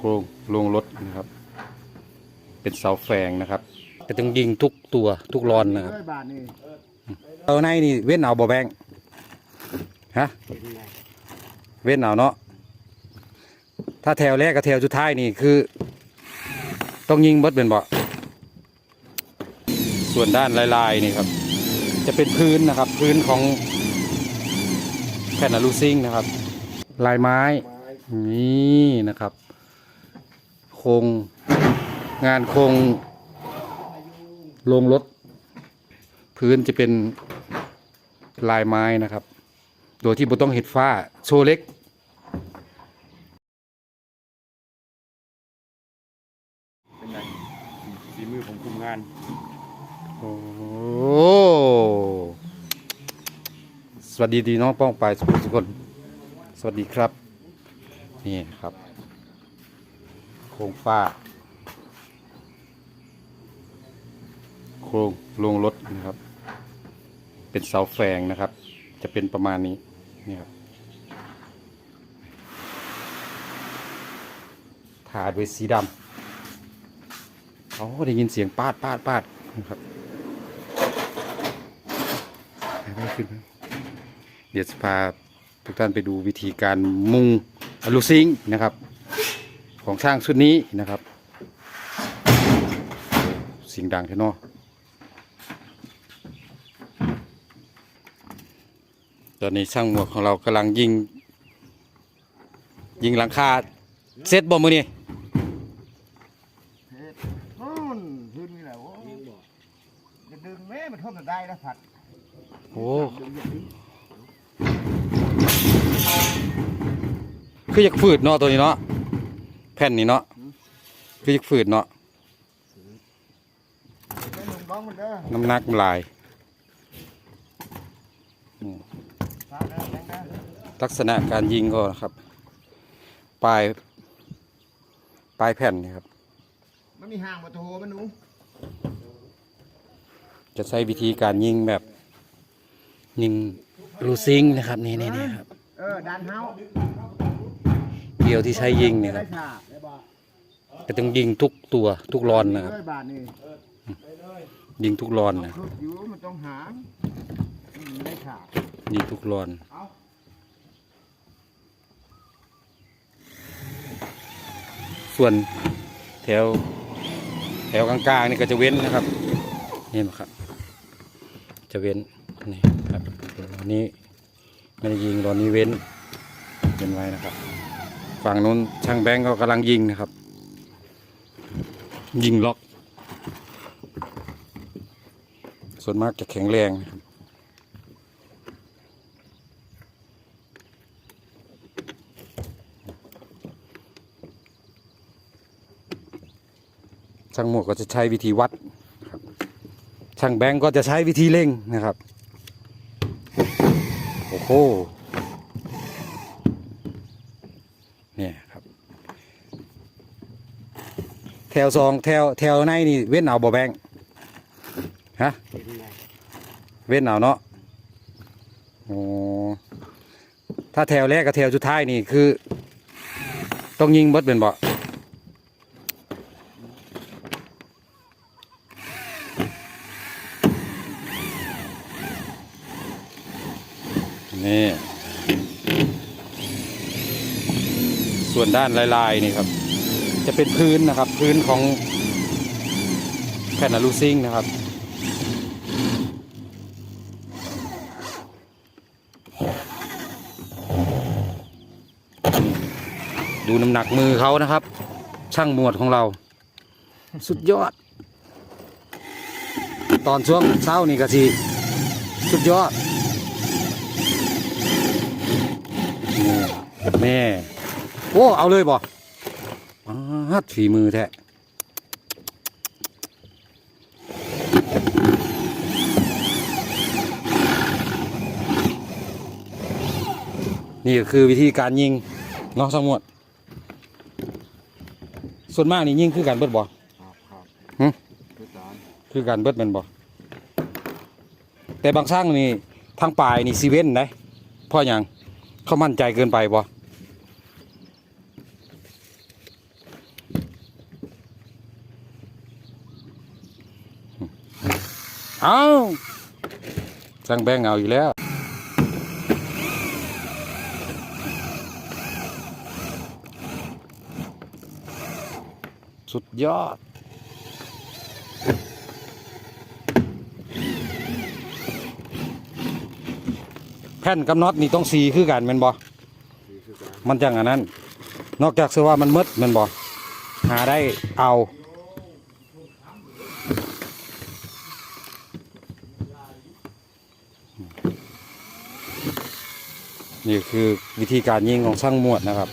โครงโรงรถนะครับ เป็นเสาแฝงนะครับแต่ต้องยิงทุกตัวทุกรอนนะครับร้อยบาทนี่เอาในนี่เว้นเอาบ่แบงฮะเว้นเอาเนาะถ้าแถวแรกกับแถวสุดท้ายนี่คือ ต้องยิงเบิดเป็นบ่ส่วนด้านลายๆนี่ครับ จะเป็นพื้นนะครับ พื้นของแผ่นอะลูซิงนะครับ ลายไม้นี่นะครับ โครงงานโครงโรงรถ พื้นจะเป็นลายไม้นะครับ โดยที่บ่ต้องเห็ดฟ้าโชว์เล็กเป็นไงฝีมือของคุมงาน โอ้สวัสดีดีน้องป้องไปสุขทุกคน สวัสดีครับ นี่ครับโค รงฟ้า โครงโรงรถนะครับ เป็นเสาแฝงนะครับ จะเป็นประมาณนี้นี่ครับทาด้วยสีดำเขาได้ยินเสียงปาดปาดปาดนะครับไม่ขึ้นเดี๋ยวจะพาทุกท่านไปดูวิธีการมุงอลูซิงนะครับ ของช่างชุดนี้นะครับเสิ่งดังแท้เนอตอนนี้ช่างหมวกของเรากำลังยิง ยิงหลังคาเซตบอมมือนี่เฮ็ดนู่นพื้นนี่แหละโอ้จะดึงแม่มันท่วมจะได้แล้วผัดโอ้คืออยากฝืดเนาะตัวนี้เนาะแผ่นนี้เนาะคืออยากฝืดเนาะไม่ลงบ้องมันเด้อน้ำหนักมันหลายพาเด้อแรงเด้อลักษณะการยิงก็นะครับ ปลาย ปลายแผ่นนี่ครับ มันมีห่างประตูมันหนูจะใช้วิธีการยิงแบบยิงลูซิงค์นะครับนี่นี่นี่ครับ เออดันเฮาเดียวที่ใช้ยิงเนี่ยคได้รับฉา กจะต้องยิงทุกตัวทุกรอนนะครับร้อยบาทนี่ยิงทุกรอนนะคืออยู่มันต้องหางอืมได้ฉากยิงทุกรอนส่วนแถว แถวกลางๆนี่ก็จะเว้นนะครับ นี่นะครับ จะเว้นนี่ครับตอนนี้ไม่ได้ยิงตอนนี้เว้นเว้นไว้นะครับ ฝั่งนู้นช่างแบงก์ก็กำลังยิงนะครับ ยิงล็อก ส่วนมากจะแข็งแรงครับช่างหมวกก็จะใช้วิธีวัดครับช่างแบงก์ก็จะใช้วิธีเร่งนะครับ โอ้โห เนี่ยครับ แถ วสองแถวแถวในนี่เว้นเอาบ่แบงฮะเว้นเอาเนาะโอ้ถ้าแถวแรกกับแถวสุดท้ายนี่คือ ต้องยิงเบิดเป็นบ่นี่ ส่วนด้านลาย ๆ นี่ครับ จะเป็นพื้นนะครับ พื้นของแผ่นอะลูซิงค์นะครับดูน้ำหนักมือเขานะครับ ช่างหมวดของเรา สุดยอด ตอนช่วงเช้านี่ก็สิสุดยอดนี่แม่โอ้เอาเลยบ่ฮั ดฝีมือแท้นี่ก็คือวิธีการยิงเนาะสมวดส่วนมากนี่ยิงคือการเบิดบ่ครับครับหึคือการคือการเบิดแมันบ่แต่บางช่างนี่ทางปลายนี่ซีเว่นได้เพราะหยังเขามั่นใจเกินไปบ่ เอาสั่งแบงเอาอยู่แล้ว สุดยอดแผ่นกับน็อตนี่ต้องสีคือกันแม่นบ่มันจังอันนั้น นอกจากเสื้อว่ามันมืดแม่นบ่หาได้เอา นี่คือวิธีการยิงของช่างหมวดนะครับ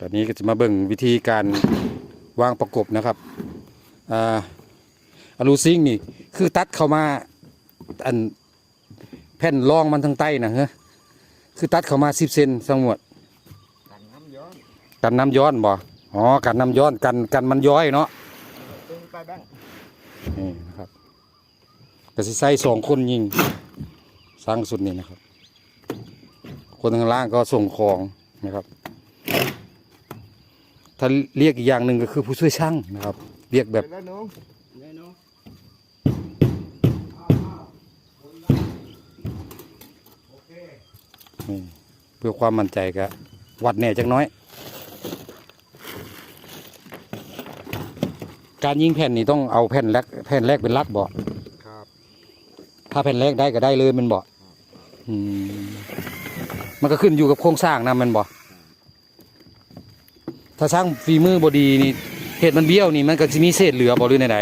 ตอนนี้ก็จะมาเบิ่งวิธีการวางประกบนะครับอาอะลูซิงนี่คือตัดเข้ามาอันแผ่นรองมันทางใต้นะเฮ้คือตัดเข้ามาสิบเซนสงวดกันน้ำย้อนกันน้ำย้อนบ่ อ๋อ กันน้ำย้อน กัน กันมันย้อยเนาะนี่นะครับ ก็สิใส่สองคนยิงสร้างสุดนี่นะครับ คนข้างล่างก็ส่งของนะครับ ถ้าเรียกอีกอย่างหนึ่งก็คือผู้ช่วยช่างนะครับ เรียกแบบเพื่อความมั่นใจก็วัดแน่จักน้อย การยิงแผ่นนี่ต้องเอาแผ่นแรกแผ่นแรกเป็นลักบ่ครับ ถ้าแผ่นแรกได้ก็ได้เลยมันบ่อืมมันก็ขึ้นอยู่กับโครงสร้างนะมันบ่ถ้าสร้างฝีมือบดีนี่เหตุมันเบี้ยวนี่มันก็จะมีเศษเหลือบ่หรือไหน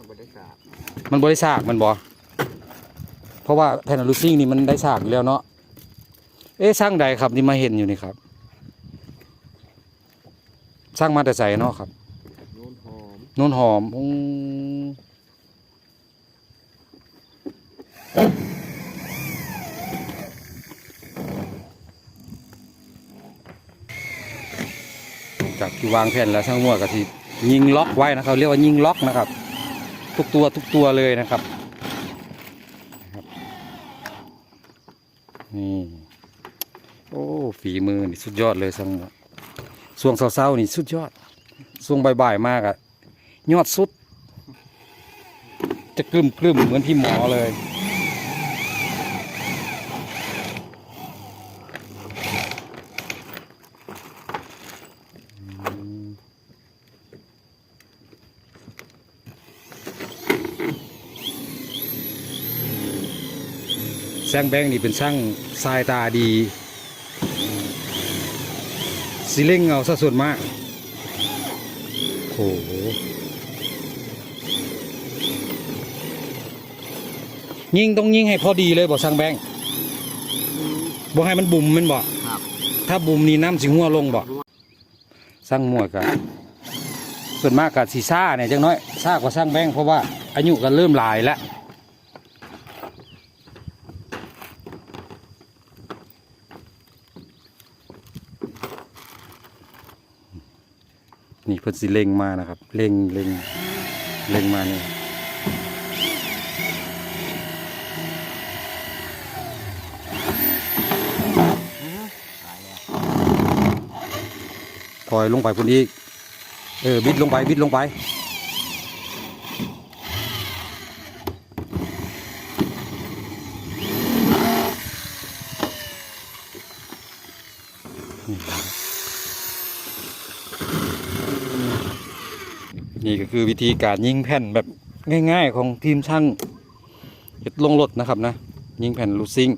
มันบริษัทๆมันบริสากมันบ่เพราะว่าแผ่นอลูซิ่งนี่มันได้สากอยู่แล้วเนาะเอ๊ะสร้างใดครับนี่มาเห็นอยู่นี่ครับ สร้างมาแต่ใส่เนาะครับนูนหอมนนหอมอืม จากที่วางแผ่นแล้วช่างมั่วก็ที่ยิงล็อกไว้นะครับเรียกว่ายิงล็อกนะครับ ทุกตัวทุกตัวเลยนะครับนี่โอ้ฝีมือนี่สุดยอดเลยช่างมั่วส่วงเศร้าๆนี่สุดยอดส่วงบ่ายๆมากอะยอดสุด จะกลึมกลึมๆเหมือนพี่หมอเลย ช่างแบงค์นี่เป็นช่างสายตาดีสิเล่งเอาซะส่วนมากโอ้โหยิงต้องยิงให้พอดีเลยบอกช่างแบงค์บอกให้มันบุ่มมันบอกถ้าบุ่มนี่น้ำสิหัวลงบอกสร้างมวยกันส่วนมากกับสีซ่าเนี่ยจังน้อยซ่ากว่าสร้างแบงค์เพราะว่าอายุก็เริ่มหลายแล้ว นี่เพิ่นสิเล็งมานะครับ เล็งเล็งเล็งมาเนี่ยถอยลงไปพุ่นอีก เออ บิดลงไป บิดลงไป นี่ นี่ก็คือวิธีการยิงแผ่นแบบง่าย ๆ ของทีมช่างเฮ็ดลงรถนะครับนะ ยิงแผ่นลูซิง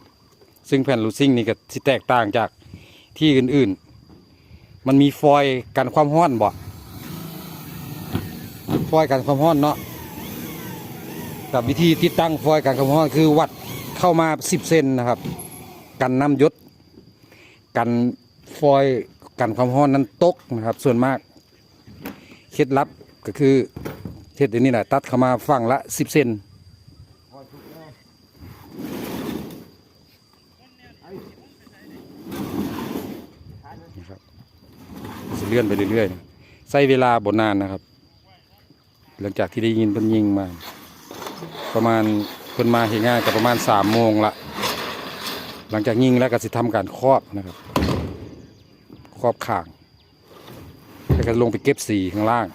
ซึ่งแผ่นลูซิงนี่ก็สิแตกต่างจากที่อื่นๆ มันมีฟอยกันความร้อนบ่ฟอยกันความร้อนเนาะกับวิธีติดตั้งฟอยกันความร้อนคือวัดเข้ามา 10 เซนนะครับ กันน้ำยศกันฟอยกันความร้อนนั้นตกนะครับ ส่วนมากเคล็ดลับ ก็คือเทศเดี๋ยวนี้แหละตัดเข้ามาฝั่งละสิบเซนพอทุกแน่ไอ้ทานเลยนะครับสิเลื่อนไปเรื่อยๆใช้เวลาบนนานนะครับ หลังจากที่ได้ยินเพิ่นยิงมา ประมาณเพิ่นมาเห็นงานก็ประมาณสามโมงละหลังจากยิงแล้วก็สิทำการครอบนะครับครอบข่างก็ลงไปเก็บสีข้างล่าง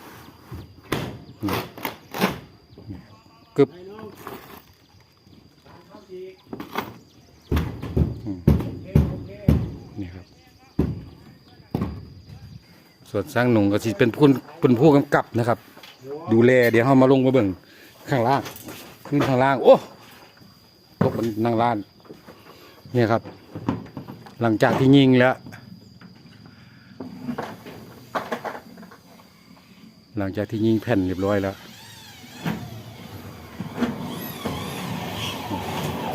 กึบนี่ครับ ส่วนสร้างหนุ่งก็สิเป็นผู้เป็นผู้กำกับนะครับ ดูแลเดี๋ยวเรามาลงมาเบิ่งข้างล่างขึ้นข้างล่าง โอ้ตกมันนั่งล่านเนี่ยครับ หลังจากที่ยิงแล้ว หลังจากที่ยิงแผ่นเรียบร้อยแล้ว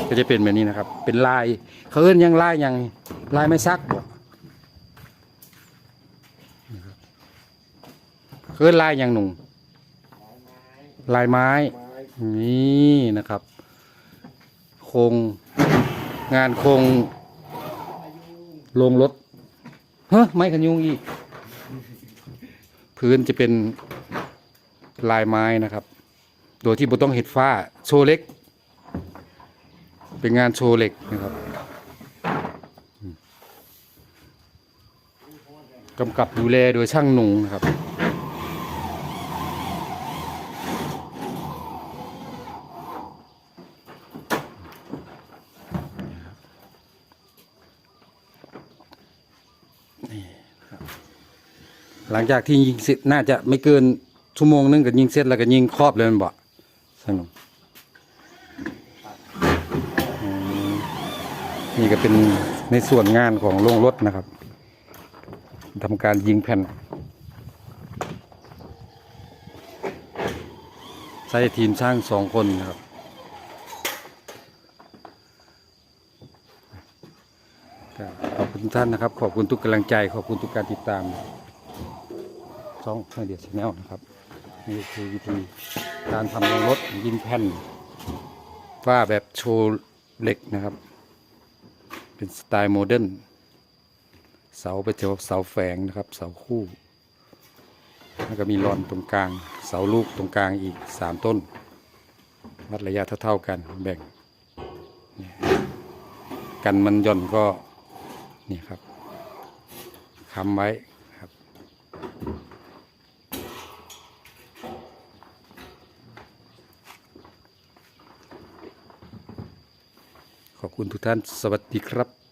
ก็จะเป็นแบบนี้นะครับ เป็นลาย เขาเอิ้นยังลายยังลายไม่ซักบ่นะครับเขาเอิ้นลายยังหนุ่งลายไม้ นี่นะครับ โครงงานโครงลงรถเฮ้ยไม้กันยุงอีก พื้นจะเป็น ลายไม้นะครับ โดยที่บ่ต้องเห็ดฟ้าโชว์เล็ก เป็นงานโชว์เหล็กนะครับกำกับดูแลโดยช่างหนุ่งนะครับหลังจากที่ยิงเสร็จน่าจะไม่เกิน ชั่วโมงนึงก็ยิงเสร็จแล้วก็ยิงครอบเลยมันบ่สนุกนี่ก็เป็นในส่วนงานของโรงรถนะครับทำการยิงแผ่น ใช้ทีมช่างสองคนนะครับ ขอบคุณท่านนะครับ ขอบคุณทุกกำลังใจ ขอบคุณทุกการติดตามช่องเดียดชแนลนะครับ นี่คือวิธีการทำรงรถยิงแผ่นฝ้าแบบโชว์เหล็กนะครับ เป็นสไตล์โมเดิร์นเสาไปเจอเสาแฝงนะครับ เสาคู่ แล้วก็มีรอนตรงกลาง เสาลูกตรงกลางอีกสามต้นวัดระยะเท่าๆกันแบ่งกันมันย่อนก็นี่ครับค้ำไว้ครับ ขอบคุณทุกท่านสวัสดีครับ